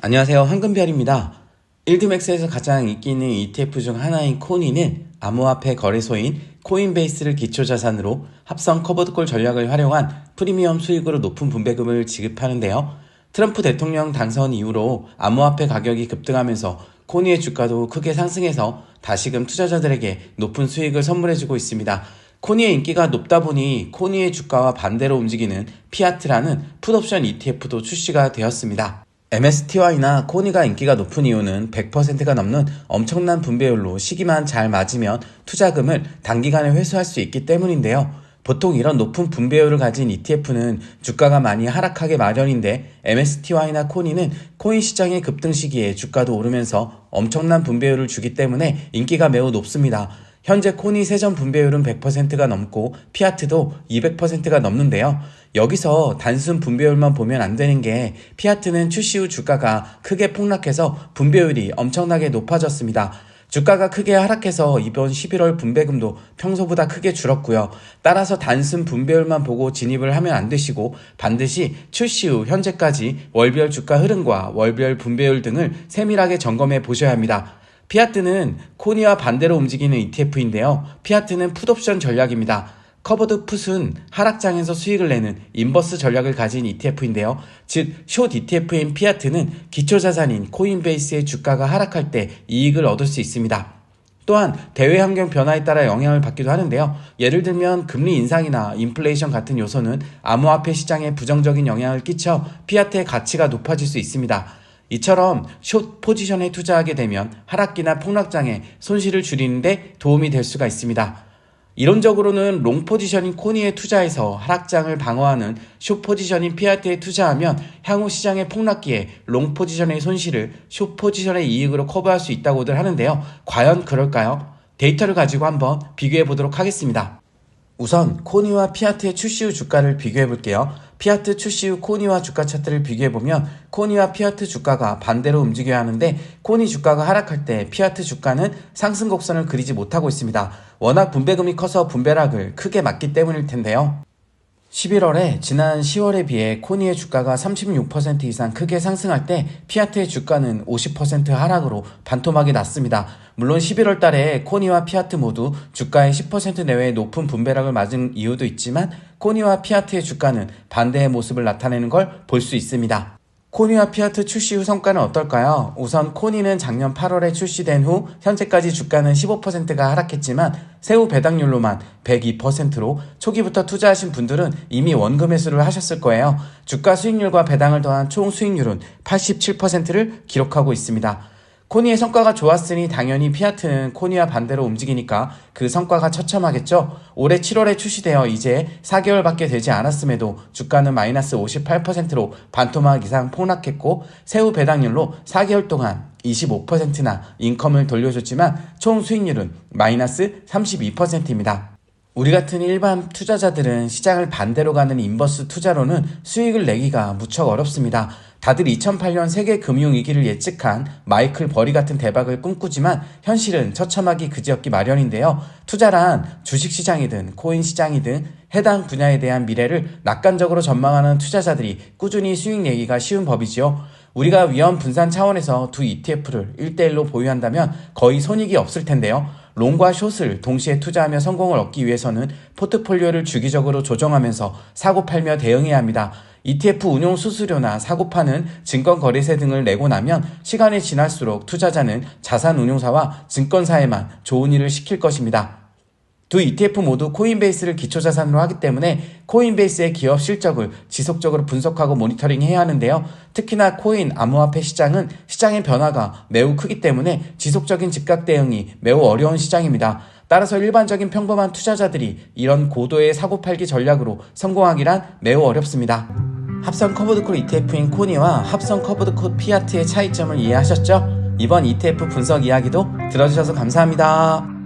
안녕하세요. 황금별입니다. 1드맥스에서 가장 인기 있는 ETF 중 하나인 코니는 암호화폐 거래소인 코인베이스를 기초자산으로 합성 커버드콜 전략을 활용한 프리미엄 수익으로 높은 분배금을 지급하는데요. 트럼프 대통령 당선 이후로 암호화폐 가격이 급등하면서 코니의 주가도 크게 상승해서 다시금 투자자들에게 높은 수익을 선물해주고 있습니다. 코니의 인기가 높다 보니 코니의 주가와 반대로 움직이는 피아트라는 풋옵션 ETF도 출시가 되었습니다. MSTY나 코니가 인기가 높은 이유는 100%가 넘는 엄청난 분배율로 시기만 잘 맞으면 투자금을 단기간에 회수할 수 있기 때문인데요. 보통 이런 높은 분배율을 가진 ETF는 주가가 많이 하락하게 마련인데 MSTY나 코니는 코인 시장의 급등 시기에 주가도 오르면서 엄청난 분배율을 주기 때문에 인기가 매우 높습니다. 현재 코니 세전 분배율은 100%가 넘고 피아트도 200%가 넘는데요. 여기서 단순 분배율만 보면 안 되는 게 피아트는 출시 후 주가가 크게 폭락해서 분배율이 엄청나게 높아졌습니다. 주가가 크게 하락해서 이번 11월 분배금도 평소보다 크게 줄었고요. 따라서 단순 분배율만 보고 진입을 하면 안 되시고 반드시 출시 후 현재까지 월별 주가 흐름과 월별 분배율 등을 세밀하게 점검해 보셔야 합니다. 피아트는 코니와 반대로 움직이는 ETF인데요. 피아트는 풋옵션 전략입니다. 커버드 풋은 하락장에서 수익을 내는 인버스 전략을 가진 ETF인데요. 즉, 숏 ETF인 피아트는 기초자산인 코인베이스의 주가가 하락할 때 이익을 얻을 수 있습니다. 또한 대외 환경 변화에 따라 영향을 받기도 하는데요. 예를 들면 금리 인상이나 인플레이션 같은 요소는 암호화폐 시장에 부정적인 영향을 끼쳐 피아트의 가치가 높아질 수 있습니다. 이처럼 숏 포지션에 투자하게 되면 하락기나 폭락장에 손실을 줄이는데 도움이 될 수가 있습니다. 이론적으로는 롱 포지션인 코니에 투자해서 하락장을 방어하는 숏 포지션인 피아트에 투자하면 향후 시장의 폭락기에 롱 포지션의 손실을 숏 포지션의 이익으로 커버할 수 있다고들 하는데요. 과연 그럴까요? 데이터를 가지고 한번 비교해 보도록 하겠습니다. 우선 코니와 피아트의 출시 후 주가를 비교해 볼게요. 피아트 출시 후 코니와 주가 차트를 비교해 보면 코니와 피아트 주가가 반대로 움직여야 하는데 코니 주가가 하락할 때 피아트 주가는 상승 곡선을 그리지 못하고 있습니다. 워낙 분배금이 커서 분배락을 크게 맞기 때문일 텐데요. 11월에 지난 10월에 비해 코니의 주가가 36% 이상 크게 상승할 때 피아트의 주가는 50% 하락으로 반토막이 났습니다. 물론 11월 달에 코니와 피아트 모두 주가의 10% 내외의 높은 분배락을 맞은 이유도 있지만 코니와 피아트의 주가는 반대의 모습을 나타내는 걸 볼 수 있습니다. 코니와 피아트 출시 후 성과는 어떨까요? 우선 코니는 작년 8월에 출시된 후 현재까지 주가는 15%가 하락했지만 세후 배당률로만 102%로 초기부터 투자하신 분들은 이미 원금 회수를 하셨을 거예요. 주가 수익률과 배당을 더한 총 수익률은 87%를 기록하고 있습니다. 코니의 성과가 좋았으니 당연히 피아트는 코니와 반대로 움직이니까 그 성과가 처참하겠죠? 올해 7월에 출시되어 이제 4개월밖에 되지 않았음에도 주가는 마이너스 58%로 반토막 이상 폭락했고 세후 배당률로 4개월 동안 25%나 인컴을 돌려줬지만 총 수익률은 마이너스 32%입니다. 우리 같은 일반 투자자들은 시장을 반대로 가는 인버스 투자로는 수익을 내기가 무척 어렵습니다. 다들 2008년 세계 금융위기를 예측한 마이클 버리 같은 대박을 꿈꾸지만 현실은 처참하기 그지없기 마련인데요. 투자란 주식시장이든 코인시장이든 해당 분야에 대한 미래를 낙관적으로 전망하는 투자자들이 꾸준히 수익 내기가 쉬운 법이지요. 우리가 위험 분산 차원에서 두 ETF를 1대1로 보유한다면 거의 손익이 없을 텐데요. 롱과 숏을 동시에 투자하며 성공을 얻기 위해서는 포트폴리오를 주기적으로 조정하면서 사고 팔며 대응해야 합니다. ETF 운용 수수료나 사고 파는 증권 거래세 등을 내고 나면 시간이 지날수록 투자자는 자산 운용사와 증권사에만 좋은 일을 시킬 것입니다. 두 ETF 모두 코인베이스를 기초자산으로 하기 때문에 코인베이스의 기업 실적을 지속적으로 분석하고 모니터링 해야 하는데요. 특히나 코인 암호화폐 시장은 시장의 변화가 매우 크기 때문에 지속적인 즉각 대응이 매우 어려운 시장입니다. 따라서 일반적인 평범한 투자자들이 이런 고도의 사고 팔기 전략으로 성공하기란 매우 어렵습니다. 합성 커브드콜 ETF인 코니와 합성 커브드콜 피아트의 차이점을 이해하셨죠? 이번 ETF 분석 이야기도 들어주셔서 감사합니다.